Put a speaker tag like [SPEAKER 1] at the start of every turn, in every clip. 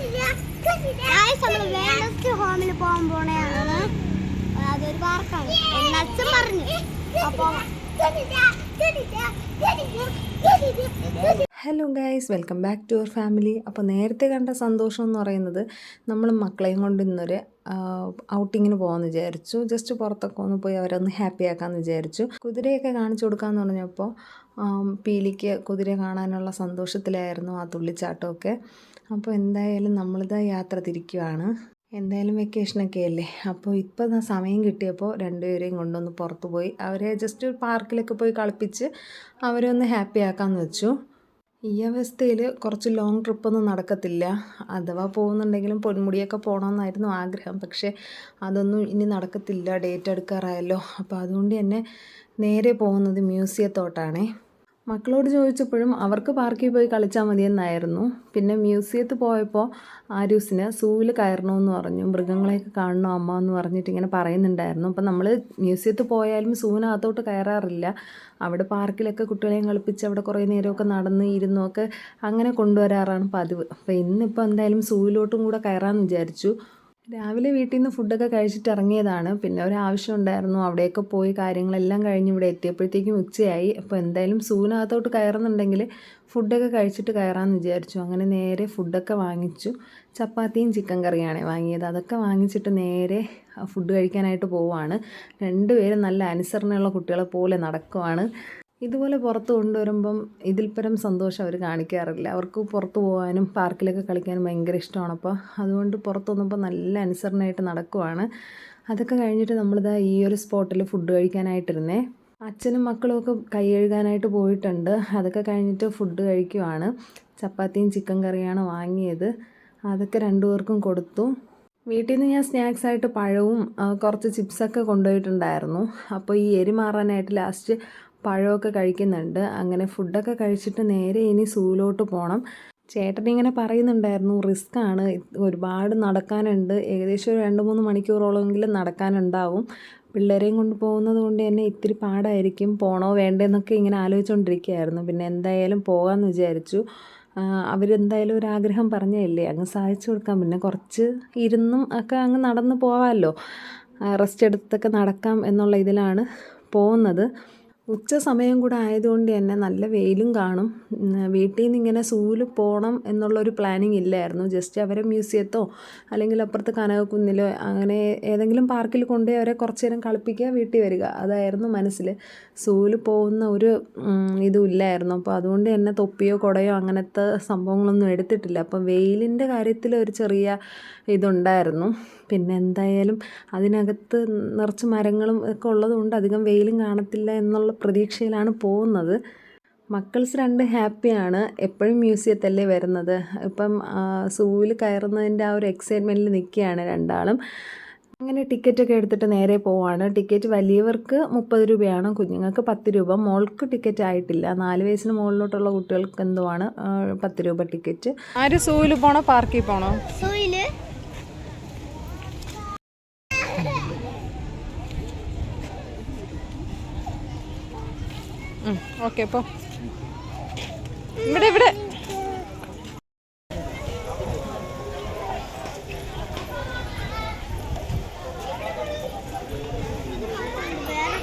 [SPEAKER 1] നമ്മൾ ഹോമിൽ പോകാൻ പോണേയാണ് അതൊരു പാർക്കാണ്. എന്ന് പറഞ്ഞു. അപ്പൊ
[SPEAKER 2] hello guys welcome back to your family അപ്പോൾ നേരത്തെ കണ്ട സന്തോഷം എന്ന് പറയുന്നത് നമ്മൾ മക്കളെയും കൊണ്ട് ഇന്നൊരു ഔട്ടിങ്ങിന് പോകാമെന്ന് വിചാരിച്ചു. ജസ്റ്റ് പുറത്തൊക്കെ ഒന്ന് പോയി അവരൊന്ന് ഹാപ്പി ആക്കാമെന്ന് വിചാരിച്ചു. കുതിരയൊക്കെ കാണിച്ചു കൊടുക്കാമെന്ന് പറഞ്ഞപ്പോൾ പീലിക്ക് കുതിര കാണാനുള്ള സന്തോഷത്തിലായിരുന്നു ആ തുള്ളിച്ചാട്ടമൊക്കെ. അപ്പോൾ എന്തായാലും നമ്മളിതാ യാത്ര തിരിക്കുവാണ്. എന്തായാലും വെക്കേഷനൊക്കെ അല്ലേ? അപ്പോൾ ഇപ്പോൾ സമയം കിട്ടിയപ്പോൾ രണ്ടുപേരെയും കൊണ്ടൊന്ന് പുറത്ത് പോയി. അവരെ ജസ്റ്റ് ഒരു പാർക്കിലൊക്കെ പോയി കളിപ്പിച്ച് അവരെ ഒന്ന് ഹാപ്പി ആക്കാമെന്ന് വെച്ചു. ഈ അവസ്ഥയിൽ കുറച്ച് ലോങ് ട്രിപ്പൊന്നും നടക്കത്തില്ല. അഥവാ പോകുന്നുണ്ടെങ്കിലും പൊന്മുടിയൊക്കെ പോകണമെന്നായിരുന്നു ആഗ്രഹം. പക്ഷേ അതൊന്നും ഇനി നടക്കത്തില്ല. ഡേറ്റ് എടുക്കാറായല്ലോ അപ്പോൾ അതുകൊണ്ട് തന്നെ നേരെ പോകുന്നത് മ്യൂസിയത്തോട്ടാണേ. മക്കളോട് ചോദിച്ചപ്പോഴും അവർക്ക് പാർക്കിൽ പോയി കളിച്ചാൽ മതിയെന്നായിരുന്നു. പിന്നെ മ്യൂസിയത്തിൽ പോയപ്പോൾ ആരൂസിന് സൂവിൽ കയറണമെന്ന് പറഞ്ഞു. മൃഗങ്ങളെയൊക്കെ കാണണം അമ്മ എന്ന് പറഞ്ഞിട്ട് ഇങ്ങനെ പറയുന്നുണ്ടായിരുന്നു. അപ്പം നമ്മൾ മ്യൂസിയത്തിൽ പോയാലും സൂവിനകത്തോട്ട് കയറാറില്ല. അവിടെ പാർക്കിലൊക്കെ കുട്ടികളെയും കളിപ്പിച്ച് അവിടെ കുറേ നേരമൊക്കെ നടന്ന് ഇരുന്നൊക്കെ അങ്ങനെ കൊണ്ടുവരാറാണ് പതിവ്. അപ്പോൾ ഇന്നിപ്പോൾ എന്തായാലും സൂവിലോട്ടും കൂടെ കയറാമെന്ന് വിചാരിച്ചു. രാവിലെ വീട്ടിൽ നിന്ന് ഫുഡൊക്കെ കഴിച്ചിട്ട് ഇറങ്ങിയതാണ്. പിന്നെ ഒരാവശ്യം ഉണ്ടായിരുന്നു. അവിടെയൊക്കെ പോയി കാര്യങ്ങളെല്ലാം കഴിഞ്ഞ് ഇവിടെ എത്തിയപ്പോഴത്തേക്കും ഉച്ചയായി. അപ്പോൾ എന്തായാലും സൂനകത്തോട്ട് കയറുന്നുണ്ടെങ്കിൽ ഫുഡൊക്കെ കഴിച്ചിട്ട് കയറാമെന്ന് വിചാരിച്ചു. അങ്ങനെ നേരെ ഫുഡൊക്കെ വാങ്ങിച്ചു. ചപ്പാത്തിയും ചിക്കൻ കറിയാണ് വാങ്ങിയത്. അതൊക്കെ വാങ്ങിച്ചിട്ട് നേരെ ഫുഡ് കഴിക്കാനായിട്ട് പോവുകയാണ് രണ്ടുപേരും നല്ല അനുസരണയുള്ള കുട്ടികളെ പോലെ നടക്കുവാണ്. ഇതുപോലെ പുറത്ത് കൊണ്ടുവരുമ്പം ഇതിൽപ്പരം പരം സന്തോഷം അവർ കാണിക്കാറില്ല. അവർക്ക് പുറത്ത് പോകാനും പാർക്കിലൊക്കെ കളിക്കാനും ഭയങ്കര ഇഷ്ടമാണ്. അപ്പോൾ അതുകൊണ്ട് പുറത്ത് വന്നപ്പോൾ നല്ല അനുസരണമായിട്ട് നടക്കുവാണ്. അതൊക്കെ കഴിഞ്ഞിട്ട് നമ്മളിതാ ഈ ഒരു സ്പോട്ടിൽ ഫുഡ് കഴിക്കാനായിട്ടിരുന്നേ. അച്ഛനും മക്കളും ഒക്കെ കൈ കഴുകാനായിട്ട് പോയിട്ടുണ്ട്. അതൊക്കെ കഴിഞ്ഞിട്ട് ഫുഡ് കഴിക്കുവാണ്. ചപ്പാത്തിയും ചിക്കൻ കറിയാണ് വാങ്ങിയത്. അതൊക്കെ രണ്ടുപേർക്കും കൊടുത്തു. വീട്ടിൽ നിന്ന് ഞാൻ സ്നാക്സ് ആയിട്ട് പഴവും കുറച്ച് ചിപ്സൊക്കെ കൊണ്ടുപോയിട്ടുണ്ടായിരുന്നു. അപ്പോൾ ഈ എരി മാറാനായിട്ട് ലാസ്റ്റ് പഴമൊക്കെ കഴിക്കുന്നുണ്ട്. അങ്ങനെ ഫുഡൊക്കെ കഴിച്ചിട്ട് നേരെ ഇനി സൂവിലോട്ട് പോകണം ചേട്ടൻ ഇങ്ങനെ പറയുന്നുണ്ടായിരുന്നു റിസ്ക് ആണ്. ഒരുപാട് നടക്കാനുണ്ട്. ഏകദേശം ഒരു രണ്ട് മൂന്ന് മണിക്കൂറോളമെങ്കിലും നടക്കാനുണ്ടാവും. പിള്ളേരെയും കൊണ്ട് പോകുന്നത് കൊണ്ട് തന്നെ ഇത്തിരി പാടായിരിക്കും. പോണോ വേണ്ടെന്നൊക്കെ ഇങ്ങനെ ആലോചിച്ചുകൊണ്ടിരിക്കുകയായിരുന്നു പിന്നെ എന്തായാലും പോകാമെന്ന് വിചാരിച്ചു. അവരെന്തായാലും ഒരു ആഗ്രഹം പറഞ്ഞതല്ലേ? അങ്ങ് സഹായിച്ചു കൊടുക്കാം. പിന്നെ കുറച്ച് ഇരുന്നും ഒക്കെ അങ്ങ് നടന്ന് പോവാമല്ലോ റെസ്റ്റ് എടുത്തൊക്കെ നടക്കാം എന്നുള്ള ഇതിലാണ് പോകുന്നത്. ഉച്ച സമയം കൂടെ ആയതുകൊണ്ട് തന്നെ നല്ല വെയിലും കാണും. വീട്ടിൽ നിന്ന് ഇങ്ങനെ സൂൽ പോകണം എന്നുള്ളൊരു പ്ലാനിങ് ഇല്ലായിരുന്നു. ജസ്റ്റ് അവരെ മ്യൂസിയത്തോ അല്ലെങ്കിൽ അപ്പുറത്ത് കനകക്കുന്നിലോ അങ്ങനെ ഏതെങ്കിലും പാർക്കിൽ കൊണ്ടുപോയി അവരെ കുറച്ച് നേരം കളിപ്പിക്കുക വീട്ടിൽ വരിക. അതായിരുന്നു മനസ്സിൽ സൂൽ പോകുന്ന ഒരു ഇതും ഇല്ലായിരുന്നു. അപ്പോൾ അതുകൊണ്ട് തന്നെ തൊപ്പിയോ കുടയോ അങ്ങനത്തെ സംഭവങ്ങളൊന്നും എടുത്തിട്ടില്ല. അപ്പം വെയിലിന്റെ കാര്യത്തിൽ ഒരു ചെറിയ ഇതുണ്ടായിരുന്നു. പിന്നെ എന്തായാലും അതിനകത്ത് നിറച്ച് മരങ്ങളും ഒക്കെ ഉള്ളതുകൊണ്ട് അധികം വെയിലും കാണത്തില്ല എന്നുള്ള പ്രതീക്ഷയിലാണ് പോകുന്നത്. മക്കൾസ് രണ്ട് ഹാപ്പിയാണ്. എപ്പോഴും മ്യൂസിയത്തല്ലേ വരുന്നത്. ഇപ്പം സൂവിൽ കയറുന്നതിന്റെ ആ ഒരു എക്സൈറ്റ്മെന്റിൽ നിൽക്കുകയാണ് രണ്ടാളും. അങ്ങനെ ടിക്കറ്റൊക്കെ എടുത്തിട്ട് നേരെ പോവാണ്. ടിക്കറ്റ് വലിയവർക്ക് മുപ്പത് രൂപയാണ് കുഞ്ഞുങ്ങൾക്ക് പത്ത് രൂപ. മോൾക്ക് ടിക്കറ്റ് ആയിട്ടില്ല. നാല് വയസ്സിന് മുകളിലോട്ടുള്ള കുട്ടികൾക്ക് എന്തുവാണ് പത്ത് രൂപ ടിക്കറ്റ്.
[SPEAKER 3] ആര് സൂവിൽ പോണോ പാർക്കിൽ പോണോ?
[SPEAKER 1] സൂയിൽ
[SPEAKER 3] ഓക്കെ അപ്പോൾ ഇവിടെ ഇവിടെ
[SPEAKER 1] വേറെ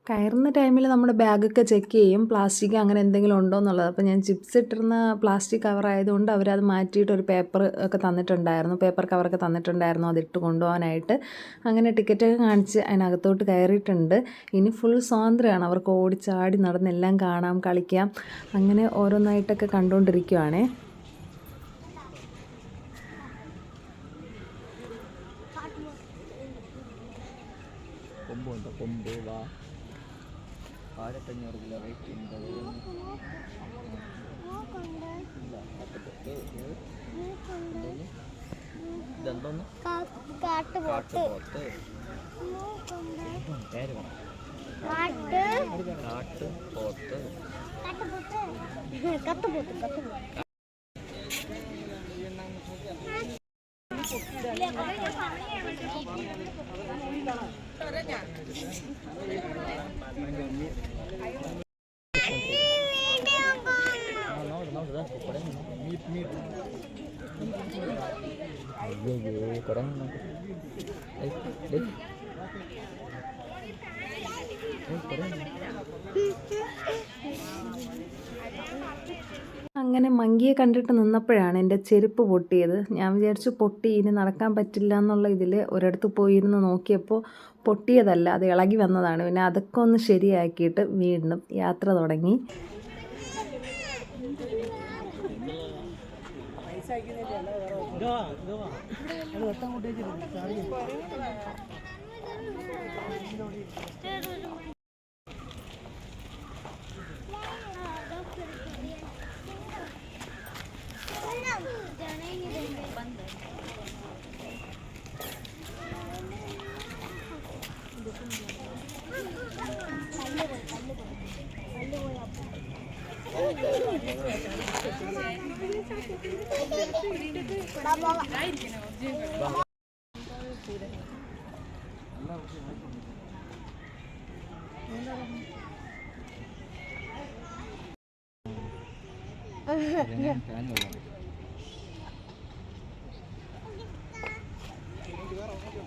[SPEAKER 1] കളറ്
[SPEAKER 2] കയറുന്ന ടൈമിൽ നമ്മുടെ ബാഗൊക്കെ ചെക്ക് ചെയ്യും പ്ലാസ്റ്റിക് അങ്ങനെ എന്തെങ്കിലും ഉണ്ടോ എന്നുള്ളത്. അപ്പോൾ ഞാൻ ചിപ്സ് ഇട്ടിരുന്ന പ്ലാസ്റ്റിക് കവർ ആയതുകൊണ്ട് അവരത് മാറ്റിയിട്ട് ഒരു പേപ്പർ ഒക്കെ തന്നിട്ടുണ്ടായിരുന്നു. പേപ്പർ കവറൊക്കെ തന്നിട്ടുണ്ടായിരുന്നു അതിട്ട് കൊണ്ടുപോകാനായിട്ട്. അങ്ങനെ ടിക്കറ്റൊക്കെ കാണിച്ച് അതിനകത്തോട്ട് കയറിയിട്ടുണ്ട്. ഇനി ഫുൾ സ്വാതന്ത്ര്യമാണ്. അവർക്ക് ഓടിച്ചാടി നടന്നെല്ലാം കാണാം കളിക്കാം. അങ്ങനെ ഓരോന്നായിട്ടൊക്കെ കണ്ടുകൊണ്ടിരിക്കുവാണേ
[SPEAKER 1] കാട്ടുപോത്ത്
[SPEAKER 4] കാട്ടുപോത്ത് പേര് പറ
[SPEAKER 1] കാട്ട്
[SPEAKER 4] കാട്ടുപോത്ത്
[SPEAKER 1] കത്തുപോത്ത് കത്തുപോത്ത്
[SPEAKER 4] ആ, നോട് നോട് ദാ കുറെ അയ്യോ കുറെ
[SPEAKER 2] അങ്ങനെ മങ്കിയെ കണ്ടിട്ട് നിന്നപ്പോഴാണ് എന്റെ ചെരുപ്പ് പൊട്ടിയത്. ഞാൻ വിചാരിച്ചു പൊട്ടി ഇനി നടക്കാൻ പറ്റില്ല എന്നുള്ള ഇതിൽ ഒരിടത്ത് പോയിരുന്ന് നോക്കിയപ്പോൾ പൊട്ടിയതല്ല അത് ഇളകി വന്നതാണ്. പിന്നെ അതൊക്കെ ഒന്ന് ശരിയാക്കിയിട്ട് വീണ്ടും യാത്ര തുടങ്ങി.
[SPEAKER 1] വട്ടം കൊണ്ടേച്ചിരുന്നു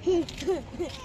[SPEAKER 1] Hehehe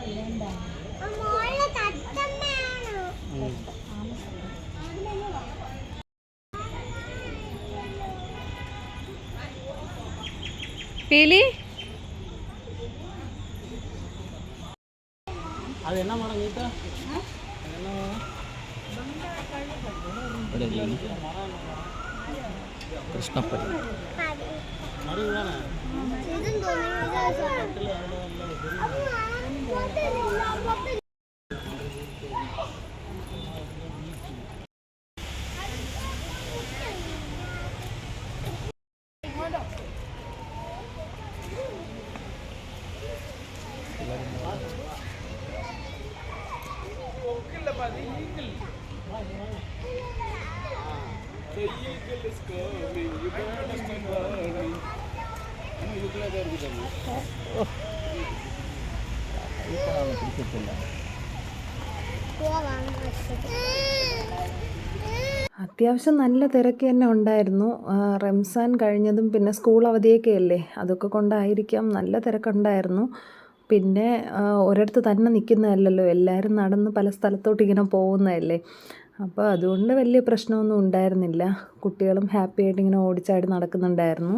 [SPEAKER 3] പീലി
[SPEAKER 4] കൃഷ്ണപ്പടി
[SPEAKER 1] ഇതും തോന്നി
[SPEAKER 4] പിടിക്കത്തില്ല
[SPEAKER 1] പോവാണ് വെച്ചത്
[SPEAKER 2] അത്യാവശ്യം നല്ല തിരക്ക് തന്നെ ഉണ്ടായിരുന്നു. റംസാൻ കഴിഞ്ഞതും പിന്നെ സ്കൂൾ അവധിയൊക്കെ അല്ലേ? അതൊക്കെ കൊണ്ടായിരിക്കാം നല്ല തിരക്കുണ്ടായിരുന്നു. പിന്നെ ഒരിടത്ത് തന്നെ നിൽക്കുന്നതല്ലല്ലോ. എല്ലാവരും നടന്ന് പല സ്ഥലത്തോട്ട് ഇങ്ങനെ പോകുന്നതല്ലേ? അപ്പോൾ അതുകൊണ്ട് വലിയ പ്രശ്നമൊന്നും ഉണ്ടായിരുന്നില്ല. കുട്ടികളും ഹാപ്പിയായിട്ട് ഇങ്ങനെ ഓടിച്ചാടി നടക്കുന്നുണ്ടായിരുന്നു.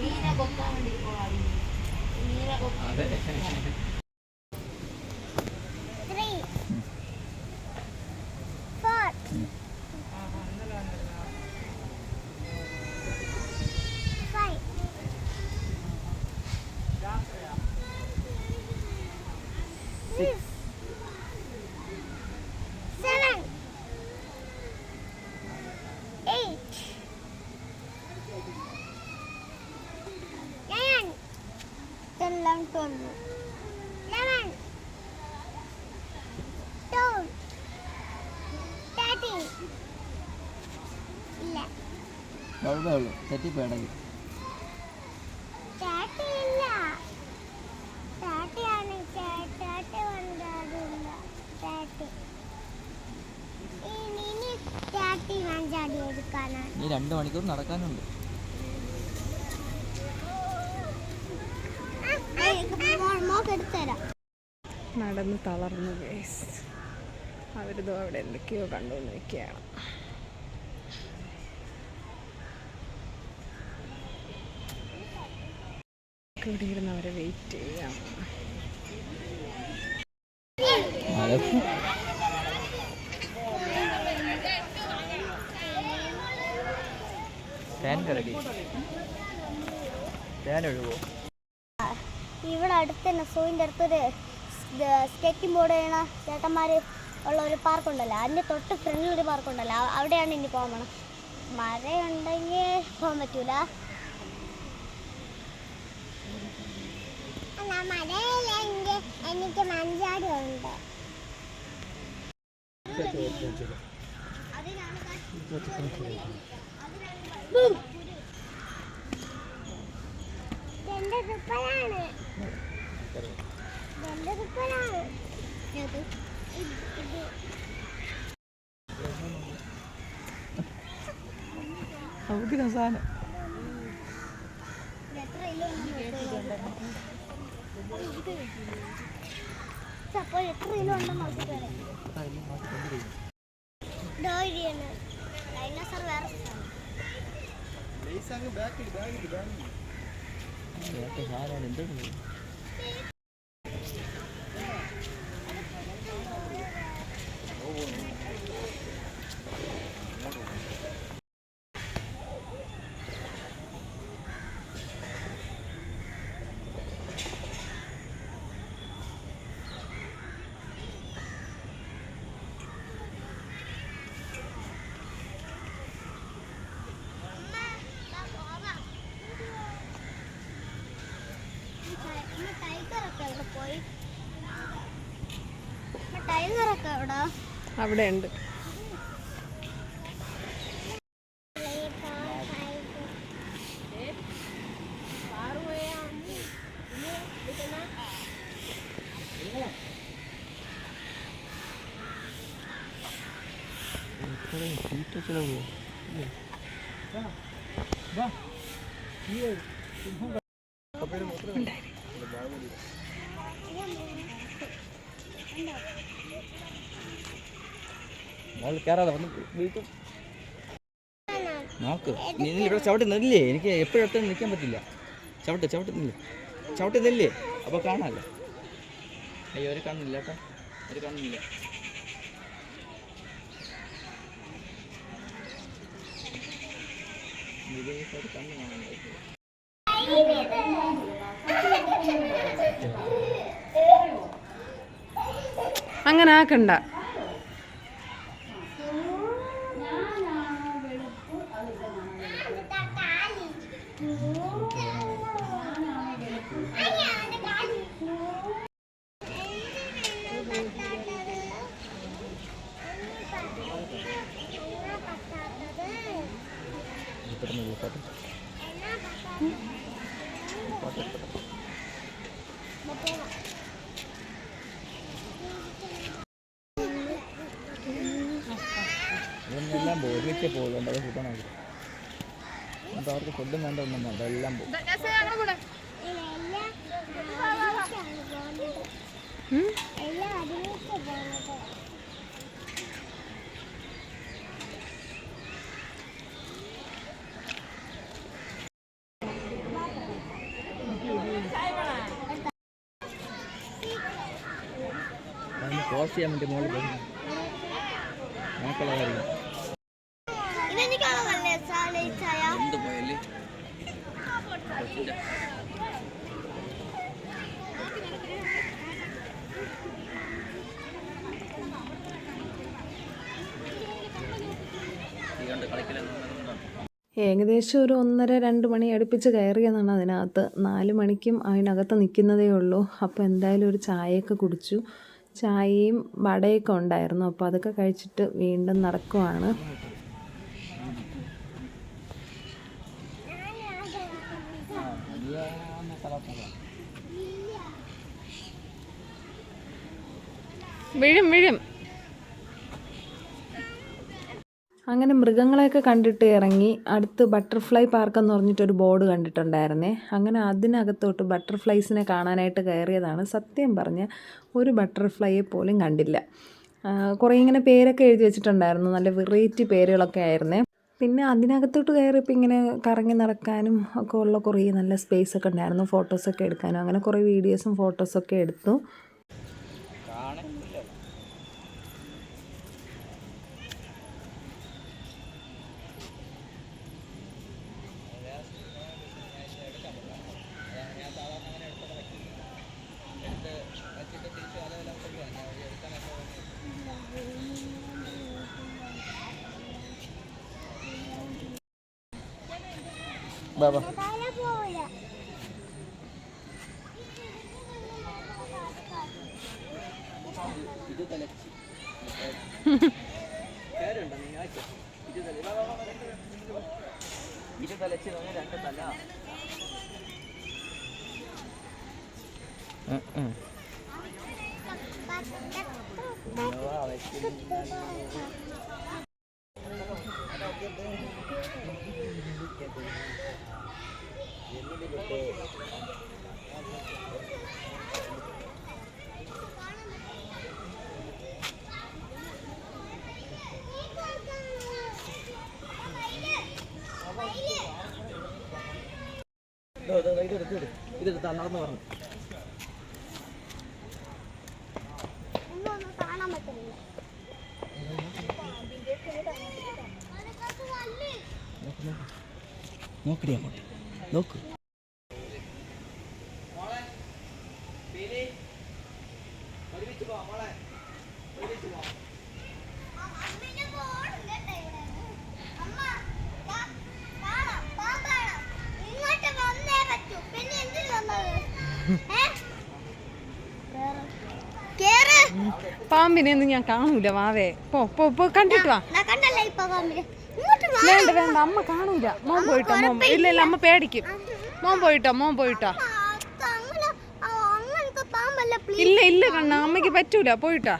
[SPEAKER 4] ನೀರ ಗೊತ್ತಾಗಬೇಕು
[SPEAKER 1] ನೀರ
[SPEAKER 4] ಗೊತ್ತಾಗ
[SPEAKER 1] Eleven, twelve, thirteen. ഇല്ല. അവിടെ ഉള്ളൂ തെറ്റി പേടങ്ങി ചേട്ടി ഇല്ല ചേട്ടിയാണ് ചേട്ടി വഞ്ചാടില്ല
[SPEAKER 4] ചേട്ടി ഇനി ചേട്ടി
[SPEAKER 1] വഞ്ചാടി എടുക്കാനാണ്.
[SPEAKER 4] ഈ മണിക്കൂർ നടക്കാനുണ്ട്.
[SPEAKER 3] തളർന്നു ഗേസ് അവരിതോ അവിടെ എന്തൊക്കെയോ കണ്ടുകൊണ്ട് നിൽക്കുകയാണ്. ഇവിടെ ഇരുന്ന് അവരെ വെയിറ്റ് ചെയ്യാം.
[SPEAKER 1] ഇവിടെ അടുത്ത് തന്നെ സൂവിന്റെ അടുത്തൊരു സ്കേറ്റിംഗ് ബോർഡ് ചെയ്യണ ചേട്ടന്മാർ ഉള്ള ഒരു പാർക്കുണ്ടല്ലോ അതിന്റെ തൊട്ട് ഫ്രണ്ടിൽ ഒരു പാർക്കുണ്ടല്ലോ അവിടെയാണ് ഇനി പോകാൻ പോണം. മഴയുണ്ടെങ്കിൽ പോകാൻ പറ്റൂല. എനിക്ക് മഞ്ചാടി ഉണ്ട് എന്റെ തുപ്പലാണ്
[SPEAKER 4] നമുക്ക് സാധനം
[SPEAKER 1] അപ്പോൾ എത്ര കിലോ ഉണ്ടെന്ന് നോക്കിട്ട് ഡൈനോസർ വേറെ സ്ഥലം.
[SPEAKER 4] സാധനമാണ് എന്താണ്
[SPEAKER 3] അവിടെ ഉണ്ട്
[SPEAKER 4] സീറ്റ് ചിലവ് മോൾ കയറാതെ വന്ന് വീട്ടും നോക്ക് നീ ഇവിടെ ചവിട്ടി നിന്നില്ലേ? എനിക്ക് എപ്പോഴും നിൽക്കാൻ പറ്റില്ല. ചവിട്ട് ചവിട്ടി നില്ലേ ചവിട്ടി നില്ലേ അപ്പോൾ കാണാമല്ലോ അയ്യോ അവർ കാണുന്നില്ല കേട്ടോ. ഒരു കാണുന്നില്ല
[SPEAKER 3] അങ്ങനെ ആക്കണ്ട.
[SPEAKER 4] ഫുഡും വേണ്ട ഒന്നും വേണ്ട എല്ലാം പോകും
[SPEAKER 1] എല്ലാം അതിലേക്ക് പോകുന്നത്
[SPEAKER 4] അതിന് ക്രോസ് ചെയ്യാൻ വേണ്ടി മോളിൽ പോകും നമുക്കുള്ള കാര്യം
[SPEAKER 2] ഏകദേശം ഒരു ഒന്നര രണ്ട് മണി അടുപ്പിച്ച് കയറിയതാണ് അതിനകത്ത്. നാല് മണിക്കും അതിനകത്ത് നിൽക്കുന്നതേ ഉള്ളൂ. അപ്പോൾ എന്തായാലും ഒരു ചായയൊക്കെ കുടിച്ചു. ചായയും വടയൊക്കെ ഉണ്ടായിരുന്നു. അപ്പോൾ അതൊക്കെ കഴിച്ചിട്ട് വീണ്ടും നടക്കുവാണ്.
[SPEAKER 3] വീഴും വീഴും.
[SPEAKER 2] അങ്ങനെ മൃഗങ്ങളെയൊക്കെ കണ്ടിട്ട് ഇറങ്ങി അടുത്ത് ബട്ടർഫ്ലൈ പാർക്ക് എന്ന് പറഞ്ഞിട്ടൊരു ബോർഡ് കണ്ടിട്ടുണ്ടായിരുന്നേ. അങ്ങനെ അതിനകത്തോട്ട് ബട്ടർഫ്ലൈസിനെ കാണാനായിട്ട് കയറിയതാണ്. സത്യം പറഞ്ഞ ഒരു ബട്ടർഫ്ലൈയെ പോലും കണ്ടില്ല. കുറേ ഇങ്ങനെ പേരൊക്കെ എഴുതി വെച്ചിട്ടുണ്ടായിരുന്നു. നല്ല വെറൈറ്റി പേരുകളൊക്കെ ആയിരുന്നേ. പിന്നെ അതിനകത്തോട്ട് കയറിയപ്പോൾ ഇങ്ങനെ കറങ്ങി നടക്കാനും ഒക്കെ ഉള്ള കുറേ നല്ല സ്പേസ് ഒക്കെ ഉണ്ടായിരുന്നു. ഫോട്ടോസൊക്കെ എടുക്കാനും. അങ്ങനെ കുറേ വീഡിയോസും ഫോട്ടോസൊക്കെ എടുത്തു
[SPEAKER 4] കാണുന്നില്ല ബാബാ.
[SPEAKER 1] തല പോവില്ല
[SPEAKER 4] ഇതെടുത്ത് ഇതെടുത്ത്. നടന്ന് പറഞ്ഞു നോക്കടി അങ്ങോട്ട് നോക്ക്
[SPEAKER 3] ഒന്നും ഞാൻ കാണൂല വാവേ പോ പോ പോ കണ്ടിട്ട് വാ. വേണ്ട വേണ്ട അമ്മ കാണൂല. മോൻ പോയിട്ടോ മോൻ. ഇല്ല ഇല്ല അമ്മ പേടിക്കും. മോൻ പോയിട്ടോ മോൻ പോയിട്ടോ. ഇല്ല ഇല്ല കണ്ണ അമ്മയ്ക്ക് പറ്റൂല. പോയിട്ടാ.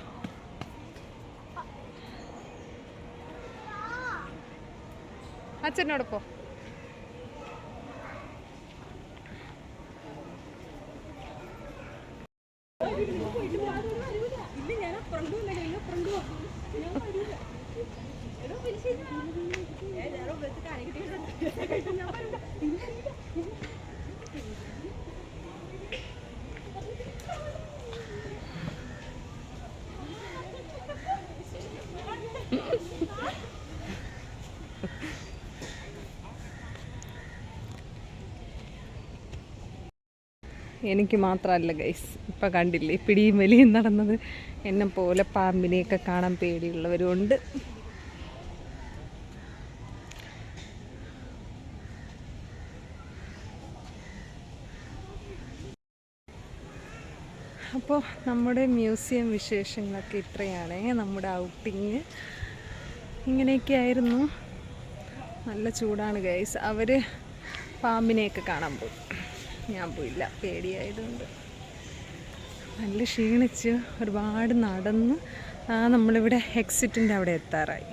[SPEAKER 3] അച്ഛനോട് എനിക്ക് മാത്രമല്ല ഗൈസ് ഇപ്പം കണ്ടില്ലേ പിടിയും വലിയും നടന്നത്. എന്നെ പോലെ പാമ്പിനെയൊക്കെ കാണാൻ പേടിയുള്ളവരുണ്ട്. അപ്പോൾ നമ്മുടെ മ്യൂസിയം വിശേഷങ്ങളൊക്കെ ഇത്രയാണ്. നമ്മുടെ ഔട്ടിങ് ഇങ്ങനെയൊക്കെ ആയിരുന്നു. നല്ല ചൂടാണ് ഗൈസ് അവർ പാമ്പിനെയൊക്കെ കാണാൻ പോയി. ഞാൻ പോയില്ല. പേടിയായതുകൊണ്ട്. നല്ല ക്ഷീണിച്ച് ഒരുപാട് നടന്ന് ആ, നമ്മളിവിടെ എക്സിറ്റിന്റെ അവിടെ എത്താറായി.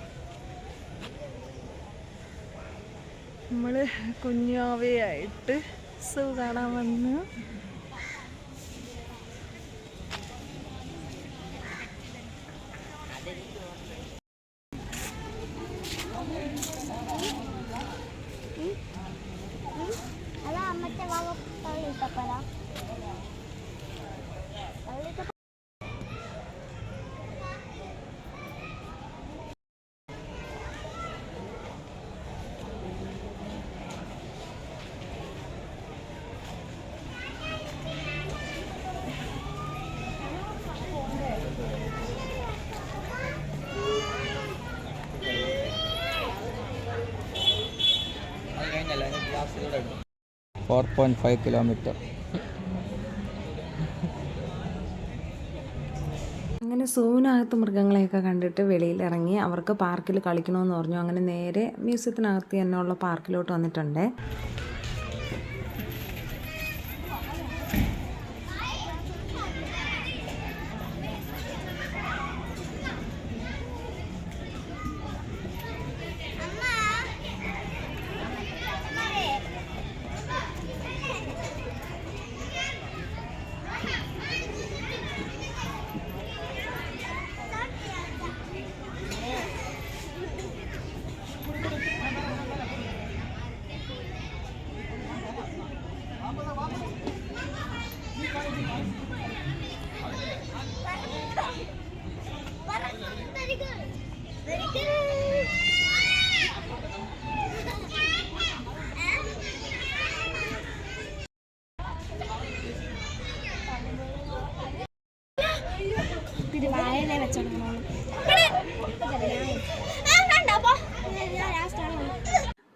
[SPEAKER 3] നമ്മൾ കുഞ്ഞാവയായിട്ട് സൂ കാണാൻ വന്നു?
[SPEAKER 4] ഫോർ പോയിന്റ് ഫൈവ് കിലോമീറ്റർ
[SPEAKER 2] അങ്ങനെ സൂവിനകത്ത് മൃഗങ്ങളെയൊക്കെ കണ്ടിട്ട് വെളിയിൽ ഇറങ്ങി അവർക്ക് പാർക്കിൽ കളിക്കണമെന്ന് പറഞ്ഞു. അങ്ങനെ നേരെ മ്യൂസിയത്തിനകത്ത് തന്നെയുള്ള പാർക്കിലോട്ട് വന്നിട്ടുണ്ട്.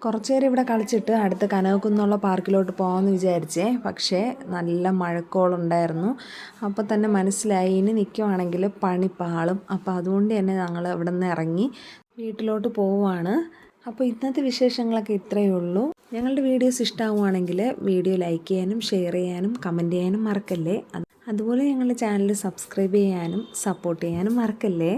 [SPEAKER 2] കുറച്ച് നേരം ഇവിടെ കളിച്ചിട്ട് അടുത്ത കനകക്കുന്നുള്ള പാർക്കിലോട്ട് പോകാമെന്ന് വിചാരിച്ചേ. പക്ഷേ നല്ല മഴക്കോളുണ്ടായിരുന്നു. അപ്പോൾ തന്നെ മനസ്സിലായി. ഇനി നിൽക്കുവാണെങ്കിൽ പണി പാളും അപ്പോൾ അതുകൊണ്ട് തന്നെ ഞങ്ങൾ ഇവിടെ നിന്ന് ഇറങ്ങി വീട്ടിലോട്ട് പോവുകയാണ് അപ്പോൾ ഇന്നത്തെ വിശേഷങ്ങളൊക്കെ ഇത്രയേ ഉള്ളൂ. ഞങ്ങളുടെ വീഡിയോസ് ഇഷ്ടമാവുകയാണെങ്കിൽ വീഡിയോ ലൈക്ക് ചെയ്യാനും ഷെയർ ചെയ്യാനും കമന്റ് ചെയ്യാനും മറക്കല്ലേ? അതുപോലെ ഞങ്ങളുടെ ചാനൽ സബ്സ്ക്രൈബ് ചെയ്യാനും സപ്പോർട്ട് ചെയ്യാനും മറക്കല്ലേ?